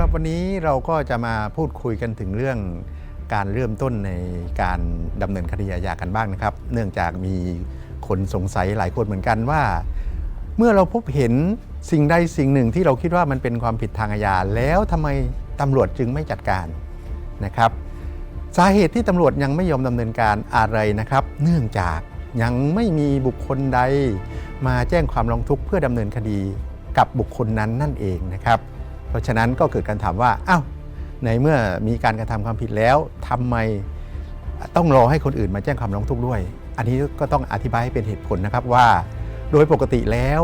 หรับวันนี้เราก็จะมาพูดคุยกันถึงเรื่องการเริ่มต้นในการดำเนินคดีอาญากันบ้างนะครับ เนื่องจากมีคนสงสัยหลายคนเหมือนกันว่า เมื่อเราพบเห็นสิ่งใดสิ่งหนึ่งที่เราคิดว่ามันเป็นความผิดทางอาญาแล้วทำไมตำรวจจึงไม่จัดการนะครับ สาเหตุที่ตำรวจยังไม่ยอมดำเนินการอะไรนะครับ เนื่องจากยังไม่มีบุคคลใด มาแจ้งความร้องทุกข์เพื่อดำเนินคดีกับบุคคลนั้นนั่นเองนะครับ เพราะฉะนั้นก็เกิดการถามว่าอ้าวในเมื่อมีการกระทำความผิดแล้วทำไมต้องรอให้คนอื่นมาแจ้งความร้องทุกข์ด้วย อันนี้ก็ต้องอธิบายให้เป็นเหตุผลนะครับว่า โดยปกติแล้ว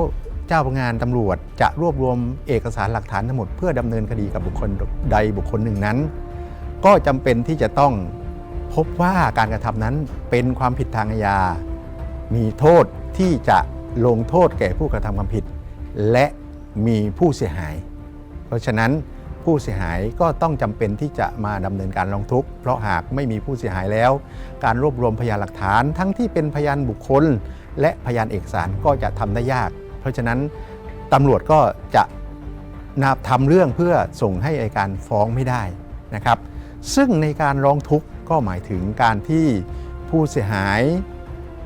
เจ้าพนักงานตำรวจจะรวบรวมเอกสารหลักฐานทั้งหมดเพื่อดำเนินคดีกับบุคคลใดบุคคลหนึ่งนั้น ก็จำเป็นที่จะต้องพบว่าการกระทำนั้นเป็นความผิดทางอาญา มีโทษที่จะลงโทษแก่ผู้กระทำความผิด และมีผู้เสียหาย เพราะฉะนั้นผู้เสียหายก็ต้องจำเป็นที่จะมาดำเนินการร้องทุกข์เพราะหากไม่มีผู้เสียหายแล้ว การรวบรวมพยานหลักฐานทั้งที่เป็นพยานบุคคล และพยานเอกสารก็จะทำได้ยาก เพราะฉะนั้นตำรวจก็จะนาทำเรื่องเพื่อส่งให้อัยการฟ้องไม่ได้นะครับ ซึ่งในการร้องทุกข์ก็หมายถึงการที่ผู้เสียหาย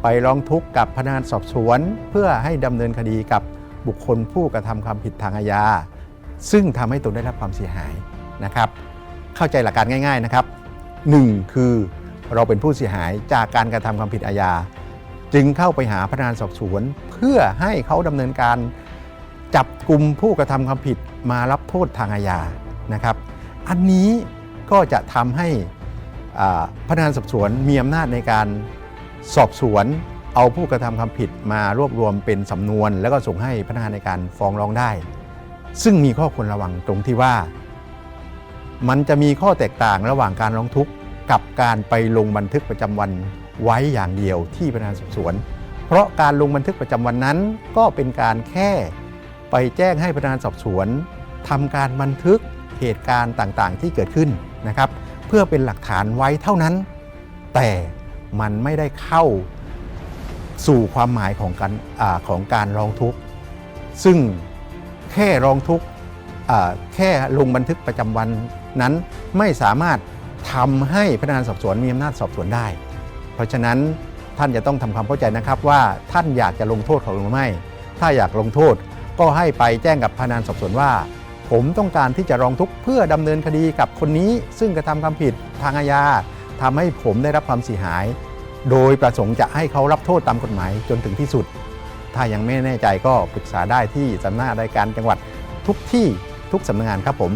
ไปร้องทุกข์กับพนักงานสอบสวน เพื่อให้ดำเนินคดีกับบุคคลผู้กระทำความผิดทางอาญา ซึ่งทำให้ตนได้รับความเสียหายนะครับ เข้าใจหลักการง่าย ๆนะครับ 1. คือเราเป็นผู้เสียหายจากการกระทำความผิดอาญา จึงเข้าไปหาพนักงานสอบสวน เพื่อให้เขาดำเนินการจับกลุ่มผู้กระทำความผิดมารับโทษทางอาญานะครับ อันนี้ก็จะทำให้พนักงานสอบสวนมีอำนาจในการสอบสวนเอาผู้กระทำความผิดมารวบรวมเป็นสำนวน แล้วก็ส่งให้พนักงานในการฟ้องร้องได้ ซึ่งมีข้อควรระวังตรงที่ว่า มันจะมีข้อแตกต่างระหว่างการร้องทุกข์กับการไปลงบันทึกประจำวันไว้อย่างเดียวที่พนักงานสอบสวน เพราะการลงบันทึกประจำวันนั้น ก็เป็นการแค่ไปแจ้งให้พนักงานสอบสวนทำการบันทึกเหตุการณ์ต่างๆ ที่เกิดขึ้นนะครับ เพื่อเป็นหลักฐานไว้เท่านั้น แต่มันไม่ได้เข้าสู่ความหมายของการอของการร้องทุกข์ ซึ่ง แค่ร้องทุกข์แค่ลงบันทึกประจำวันนั้นไม่สามารถทำให้พนักงานสอบสวนมีอำนาจสอบสวนได้ เพราะฉะนั้นท่านจะต้องทำความเข้าใจนะครับว่าท่านอยากจะลงโทษเขาหรือไม่ ถ้าอยากลงโทษก็ให้ไปแจ้งกับพนักงานสอบสวนว่า ผมต้องการที่จะร้องทุกข์เพื่อดำเนินคดีกับคนนี้ ซึ่งกระทำความผิดทางอาญาทำให้ผมได้รับความเสียหาย โดยประสงค์จะให้เขารับโทษตามกฎหมายจนถึงที่สุด ถ้ายังไม่แน่ใจก็ปรึกษาได้ที่สำนักงานรายการจังหวัดทุกที่ทุกสำนักงานครับผม